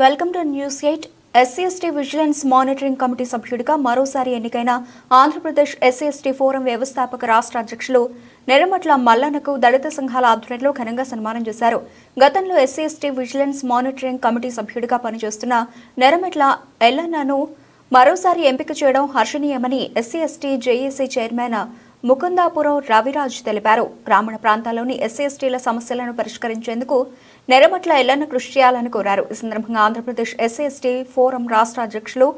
Welcome to News Eight. SC ST vigilance monitoring committee సభ్యుడిగా మరోసారి ఎన్నికైన ఆంధ్రప్రదేశ్ ఎస్సీ ఎస్టీ ఫోరం వ్యవస్థాపక రాష్ట్ర అధ్యక్షులు నెరమట్ల మల్లన్నకు దళిత సంఘాల ఆధ్వర్యంలో ఘనంగా సన్మానం చేశారు. గతంలో SC ST vigilance monitoring committee సభ్యుడిగా పనిచేస్తున్న నెరమట్ల ఎల్లన్నను మరోసారి ఎంపిక చేయడం హర్షణీయమని SC ST JAC chairman Mukundapuram Raviraj తెలిపారు. గ్రామీణ ప్రాంతాల్లోని ఎస్సీ ఎస్టీల సమస్యలను పరిష్కరించేందుకు నెరమట్ల ఎల్లన్న కృషి చేయాలని కోరారు. ఈ సందర్భంగా ఆంధ్రప్రదేశ్ ఎస్సీ ఎస్టీ ఫోరం రాష్ట్ర అధ్యక్షులు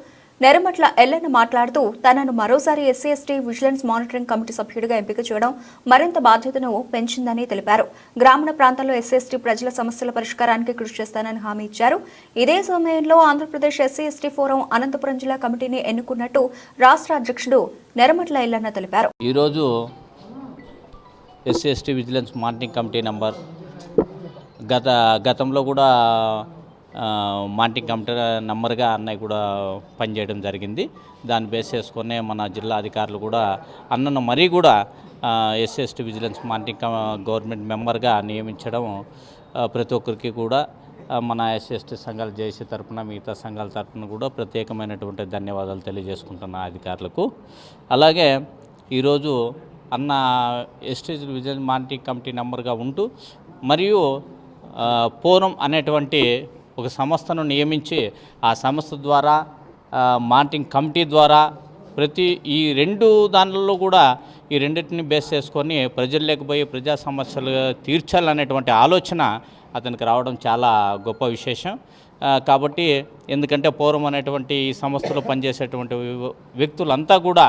నెరమట్ల ఎల్లన్న మాట్లాడుతూ తనను మరోసారి SC ST vigilance monitoring committee సభ్యుడిగా ఎంపిక చేయడం మరింత బాధ్యతను పెంచిందని తెలిపారు. గ్రామీణ ప్రాంతాల్లో ఎస్సీ ఎస్టీ ప్రజల సమస్యల పరిష్కారానికి కృషి చేస్తానని హామీ ఇచ్చారు. ఇదే సమయంలో Andhra Pradesh SC ST forum Anantapuram జిల్లా కమిటీని ఎన్నుకున్నట్టు రాష్ట్ర అధ్యక్షుడు నెరమట్ల ఎల్లన్న తెలిపారు. ఈరోజు SC ST vigilance monitoring committee number గత గతంలో కూడా మాంటింగ్ కమిటీ నెంబర్గా అన్నయ్య కూడా పనిచేయడం జరిగింది. దాన్ని బేస్ చేసుకునే మన జిల్లా అధికారులు కూడా అన్నను మరీ కూడా ఎస్ఎస్టీ విజిలెన్స్ మానిటరింగ్ గవర్నమెంట్ మెంబర్గా నియమించడం ప్రతి ఒక్కరికి కూడా మన ఎస్ఎస్టీ సంఘాలు సంఘాల జేసీ తరపున మిగతా సంఘాల తరపున కూడా ప్రత్యేకమైనటువంటి ధన్యవాదాలు తెలియజేసుకుంటున్న అధికారులకు. అలాగే ఈరోజు అన్న ఎస్టీ విజిలెన్స్ మానిటరింగ్ కమిటీ నెంబర్గా ఉంటూ మరియు పూర్వం అనేటువంటి ఒక సంస్థను నియమించి ఆ సంస్థ ద్వారా మార్టింగ్ కమిటీ ద్వారా ప్రతి ఈ రెండు దానిలో కూడా ఈ రెండింటిని బేస్ చేసుకొని ప్రజలు లేకపోయి ప్రజా సమస్యలు తీర్చాలనేటువంటి ఆలోచన అతనికి రావడం చాలా గొప్ప విశేషం. కాబట్టి ఎందుకంటే పూర్వం అనేటువంటి ఈ సంస్థలో పనిచేసేటువంటి వ్యక్తులంతా కూడా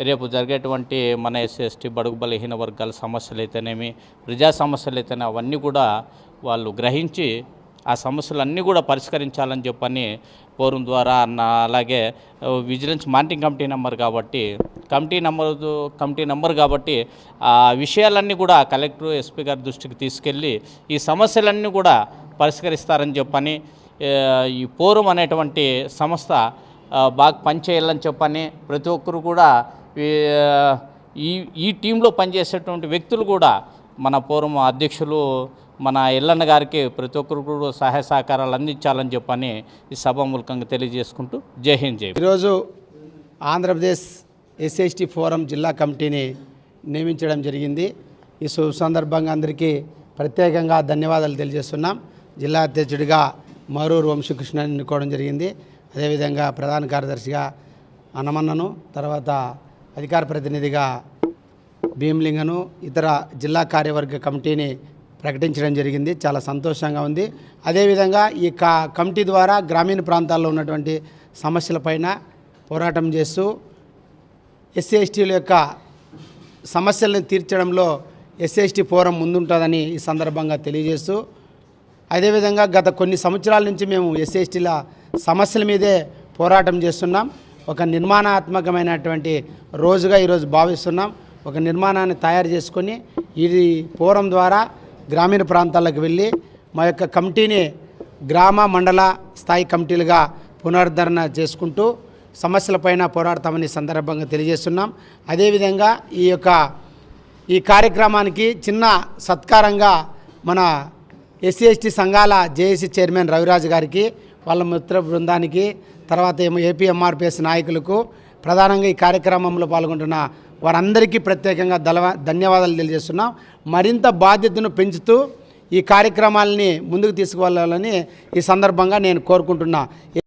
రేపు జరిగేటువంటి మన ఎస్సీ బడుగు బలహీన వర్గాల సమస్యలు అయితేనేమి ప్రజా సమస్యలు అయితేనే అవన్నీ కూడా వాళ్ళు గ్రహించి ఆ సమస్యలన్నీ కూడా పరిష్కరించాలని చెప్పని ఫోరం ద్వారా అన్న అలాగే విజిలెన్స్ మానిటరింగ్ కమిటీ నెంబర్ కాబట్టి కమిటీ నెంబర్ కమిటీ నెంబర్ కాబట్టి ఆ విషయాలన్నీ కూడా కలెక్టర్ ఎస్పీ గారి దృష్టికి తీసుకెళ్ళి ఈ సమస్యలన్నీ కూడా పరిష్కరిస్తారని చెప్పని ఈ ఫోరం అనేటువంటి సంస్థ బాగా పనిచేయాలని చెప్పని ప్రతి ఒక్కరు కూడా ఈ- ఈ ఈ టీంలో పనిచేసేటువంటి వ్యక్తులు కూడా మన పూర్వం అధ్యక్షులు మన ఎల్లన్న గారికి ప్రతి ఒక్కరు కూడా సహాయ సహకారాలు అందించాలని చెప్పని ఈ సభ మూలకంగా తెలియజేసుకుంటూ జై హింద్ జై ఈరోజు ఆంధ్రప్రదేశ్ ఎస్ఎస్టీ ఫోరం జిల్లా కమిటీని నియమించడం జరిగింది. ఈ శుభ సందర్భంగా అందరికీ ప్రత్యేకంగా ధన్యవాదాలు తెలియజేస్తున్నాం. జిల్లా అధ్యక్షుడిగా మరూరు వంశీకృష్ణ ఎన్నుకోవడం జరిగింది. అదేవిధంగా ప్రధాన కార్యదర్శిగా అన్నమన్నను తర్వాత అధికార ప్రతినిధిగా భీమలింగను ఇతర జిల్లా కార్యవర్గ కమిటీని ప్రకటించడం జరిగింది. చాలా సంతోషంగా ఉంది. అదేవిధంగా ఈ కా కమిటీ ద్వారా గ్రామీణ ప్రాంతాల్లో ఉన్నటువంటి సమస్యలపైన పోరాటం చేస్తూ ఎస్సీ ఎస్టీల యొక్క సమస్యలను తీర్చడంలో ఎస్సీఎస్టీ ఫోరం ముందుంటుందని ఈ సందర్భంగా తెలియజేస్తూ అదేవిధంగా గత కొన్ని సంవత్సరాల నుంచి మేము ఎస్సీఎస్టీల సమస్యల మీదే పోరాటం చేస్తున్నాం. ఒక నిర్మాణాత్మకమైనటువంటి రోజుగా ఈరోజు భావిస్తున్నాం. ఒక నిర్మాణాన్ని తయారు చేసుకొని ఇది ఫోరం ద్వారా గ్రామీణ ప్రాంతాలకు వెళ్ళి మా యొక్క కమిటీని గ్రామ మండల స్థాయి కమిటీలుగా పునరుద్ధరణ చేసుకుంటూ సమస్యలపైన పోరాడతామని సందర్భంగా తెలియజేస్తున్నాం. అదేవిధంగా ఈ యొక్క ఈ కార్యక్రమానికి చిన్న సత్కారంగా మన ఎస్సీ ఎస్టీ సంఘాల జేఏసీ చైర్మన్ రవిరాజు గారికి వాళ్ళ మిత్ర బృందానికి తర్వాత ఏమో ఏపీ నాయకులకు ప్రధానంగా ఈ కార్యక్రమంలో పాల్గొంటున్న వారందరికీ ప్రత్యేకంగా దళవ ధన్యవాదాలు తెలియజేస్తున్నాం. మరింత బాధ్యతను పెంచుతూ ఈ కార్యక్రమాలని ముందుకు తీసుకువెళ్ళాలని ఈ సందర్భంగా నేను కోరుకుంటున్నా.